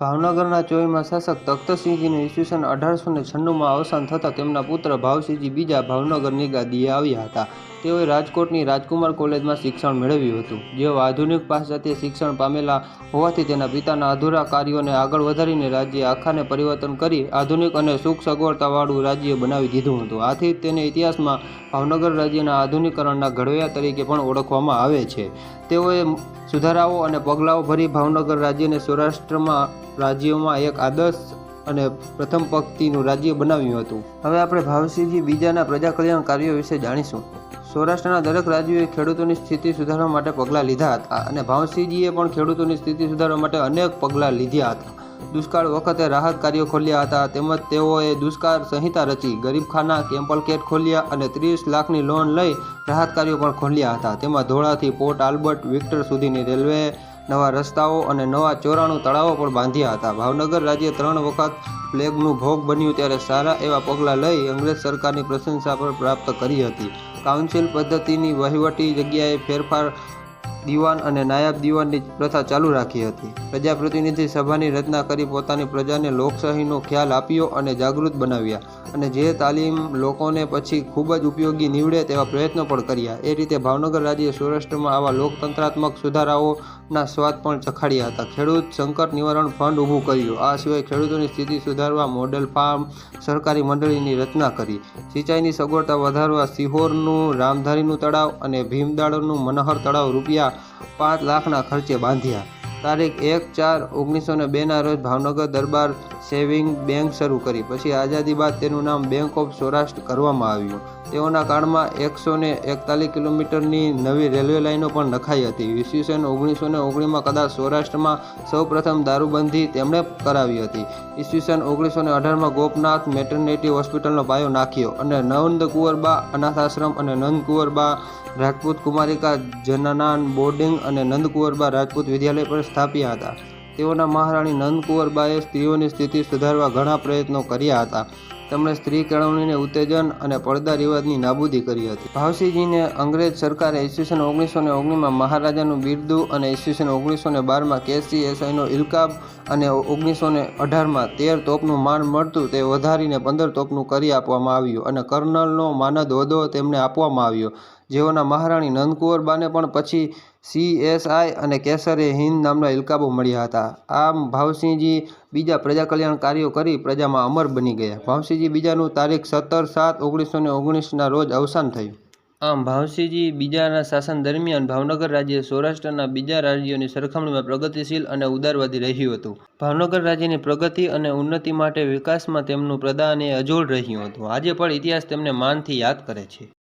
ભાવનગરના ચોવીમાં શાસક તખ્તસિંહજીનું ઈસવીસન અઢારસો ને છન્નુંમાં અવસાન થતાં તેમના પુત્ર ભાવસિંહજી બીજા ભાવનગરની ગાદીએ આવ્યા હતા. તેઓએ રાજકોટની રાજકુમાર કોલેજમાં શિક્ષણ મેળવ્યું હતું. જેઓ આધુનિક પાશ્ચાત્ય શિક્ષણ પામેલા હોવાથી તેના પિતાના અધૂરા કાર્યોને આગળ વધારીને રાજ્ય આખાને પરિવર્તન કરી આધુનિક અને સુખ સગવડતાવાળું રાજ્ય બનાવી દીધું હતું. આથી તેને ઇતિહાસમાં ભાવનગર રાજ્યના આધુનિકરણના ઘડવૈયા તરીકે પણ ઓળખવામાં આવે છે. તેઓએ સુધારાઓ અને પગલાઓ ભરી ભાવનગર રાજ્યને સૌરાષ્ટ્રમાં રાજ્યોમાં એક આદર્શ અને પ્રથમ પંક્તિનું રાજ્ય બનાવ્યું હતું. હવે આપણે ભાવસિંહજી બીજાના પ્રજા કલ્યાણ કાર્યો વિશે જાણીશું. સૌરાષ્ટ્રના દરેક રાજ્યોએ ખેડૂતોની સ્થિતિ સુધારવા માટે પગલાં લીધા હતા અને ભાવસિંહજીએ પણ ખેડૂતોની સ્થિતિ સુધારવા માટે અનેક પગલાં લીધા હતા. દુષ્કાળ વખતે રાહત કાર્યો ખોલ્યા હતા, તેમજ તેઓએ દુષ્કાળ સંહિતા રચી ગરીબખાના કેમ્પલ કેટ ખોલ્યા અને ત્રીસ લાખની લોન લઈ રાહત કાર્યો પણ ખોલ્યા હતા. તેમાં ધોળાથી પોર્ટ આલ્બર્ટ વિક્ટર સુધીની રેલવે નવા રસ્તાઓ અને નવા ચોરાણું તળાવો પણ બાંધ્યા હતા. ભાવનગર રાજ્ય ત્રણ વખત પ્લેગનું ભોગ બન્યું ત્યારે સારા એવા પગલાં લઈ અંગ્રેજ સરકારની પ્રશંસા પણ પ્રાપ્ત કરી હતી. કાઉન્સિલ પદ્ધતિની વહીવટી જગ્યાએ ફેરફાર દીવાન અને નાયબ દીવાનની પ્રથા ચાલુ રાખી હતી. પ્રજાપ્રતિનિધિ સભાની રચના કરી પોતાની પ્રજાને લોકશાહીનો ખ્યાલ આપ્યો અને જાગૃત બનાવ્યા અને જે તાલીમ લોકોને પછી ખૂબ જ ઉપયોગી નીવડે તેવા પ્રયત્નો પણ કર્યા. એ રીતે ભાવનગર રાજ્ય સૌરાષ્ટ્રમાં આવા લોકતંત્રાત્મક સુધારાઓના સ્વાદ પણ ચખાડ્યા હતા. ખેડૂત સંકટ નિવારણ ફંડ ઊભું કર્યું. આ સિવાય ખેડૂતોની સ્થિતિ સુધારવા મોડેલ ફાર્મ સરકારી મંડળીની રચના કરી. સિંચાઈની સગવડતા વધારવા સિહોરનું, રામધારીનું તળાવ અને ભીમદાળનું મનહર તળાવ રૂપિયા પાંચ લાખના ખર્ચે બાંધ્યા. તારીખ એક ચાર ઓગણીસો ને બેના રોજ ભાવનગર દરબાર સેવિંગ બેંક શરૂ કરી. પછી આઝાદી બાદ તેનું નામ બેંક ઓફ સૌરાષ્ટ્ર કરવામાં આવ્યું. તેઓના કાળમાં એકસો ને એકતાલીસ કિલોમીટરની નવી રેલવે લાઇનો પણ નખાઈ હતી. ઈસવીસન ઓગણીસો ને ઓગણીમાં કદાચ સૌરાષ્ટ્રમાં સૌપ્રથમ દારૂબંધી તેમણે કરાવી હતી. ઈસવીસન ઓગણીસો ને અઢારમાં ગોપનાથ મેટર્નિટી હોસ્પિટલનો પાયો નાખ્યો અને નંદ કુંવરબા અનાથ આશ્રમ અને નંદ કુંવરબા રાજપૂત કુમારિકા જનનાન બોર્ડિંગ અને નંદકુંવરબા રાજપૂત વિદ્યાલય પણ સ્થાપ્યા હતા. તેઓના મહારાણી નંદકુંવરબાએ સ્ત્રીઓની સ્થિતિ સુધારવા ઘણા પ્રયત્નો કર્યા હતા. તેમણે સ્ત્રી કેળવણીને ઉત્તેજન અને પડદા રિવાજની નાબૂદી કરી હતી. ભાવસિંહજીને અંગ્રેજ સરકારે ઈસવીસન ઓગણીસો ને ઓગણીમાં મહારાજાનું બિરદુ અને ઈસવીસન ઓગણીસો ને બારમાં કેસી એસઆઈનો ઇલકાબ અને ઓગણીસો ને અઢારમાં તેર તોપનું માન મળતું તે વધારીને પંદર તોપનું કરી આપવામાં આવ્યું અને કર્નલનો માનદ હોદ્દો તેમને આપવામાં આવ્યો. જેઓના મહારાણી નંદકુંવરબાને પણ પછી સીએસઆઈ અને કેસરે હિન્દ નામના ઇલકાબો મળ્યા હતા. આમ ભાવસિંહજી બીજા પ્રજા કલ્યાણ કાર્યો કરી પ્રજામાં અમર બની ગયા. ભાવસિંહજી બીજાનું તારીખ સત્તર સાત ઓગણીસો ને ઓગણીસના રોજ અવસાન થયું. આમ ભાવસિંહજી બીજાના શાસન દરમિયાન ભાવનગર રાજ્ય સૌરાષ્ટ્રના બીજા રાજ્યોની સરખામણીમાં પ્રગતિશીલ અને ઉદારવાદી રહ્યું હતું. ભાવનગર રાજ્યની પ્રગતિ અને ઉન્નતિ માટે વિકાસમાં તેમનું પ્રદાન એ અજોડ રહ્યું હતું. આજે પણ ઇતિહાસ તેમને માનથી યાદ કરે છે.